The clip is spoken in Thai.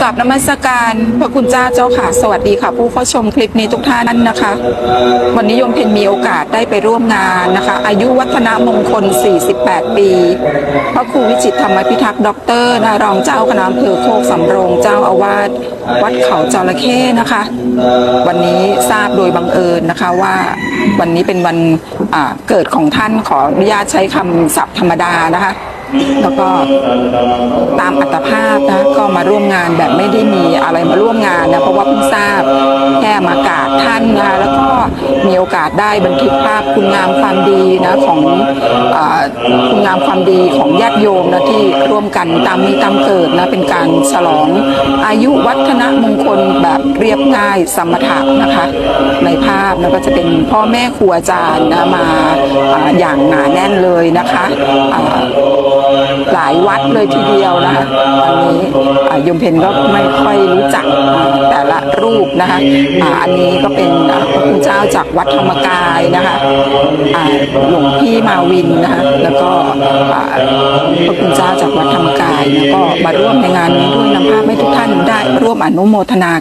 กราบนมัสการพระคุณเจ้าเจ้าค่ะ สวัสดีค่ะ ผู้เข้าชมคลิปนี้ทุกท่านนะคะ วันนี้โยมเพนมีโอกาสได้ไปร่วมงานนะคะ อายุวัฒนมงคล 48 ปีพระครูวิจิตธรรมพิทักษ์ด็อกเตอร์นะรองเจ้าคณะอำเภอโคกสำโรงเจ้าอาวาสวัดเขาจระเข้นะคะ วันนี้ทราบโดยบังเอิญนะคะว่าวันนี้เป็นวันเกิดของท่านขออนุญาตใช้คำศัพท์ธรรมดานะคะ แล้วก็ตามอัตภาพนะก็มาร่วมงานแบบไม่ได้มีอะไรมาร่วมงานนะเพราะว่าเพิ่งทราบแค่มากราบท่านนะแล้วก็มีโอกาสได้บันทึกภาพคุณงามความดีนะของอคุณงามความดีของญาติโยมนะที่ร่วมกันตามมีตามเกิดนะเป็นการฉลองอายุวัฒนมงคลแบบเรียบง่ายสมถะนะคะ ในภาพนะก็จะเป็นพ่อแม่ครูอาจารย์นะมาออย่างหนาแน่นเลยนะคะ หลายวัดเลยทีเดียวนะคะอันนี้ยมเพนก็ไม่ค่อยรู้จักแต่ละรูปนะคะอันนี้ก็เป็นพระคุณเจ้าจากวัดธรรมกายนะคะหลวงพี่มาวินนะคะแล้วก็พระคุณเจ้าจากวัดธรรมกายแล้วก็มาร่วมในงานนี้ด้วยนำภาพให้ทุกท่านได้ร่วมอนุโมทนา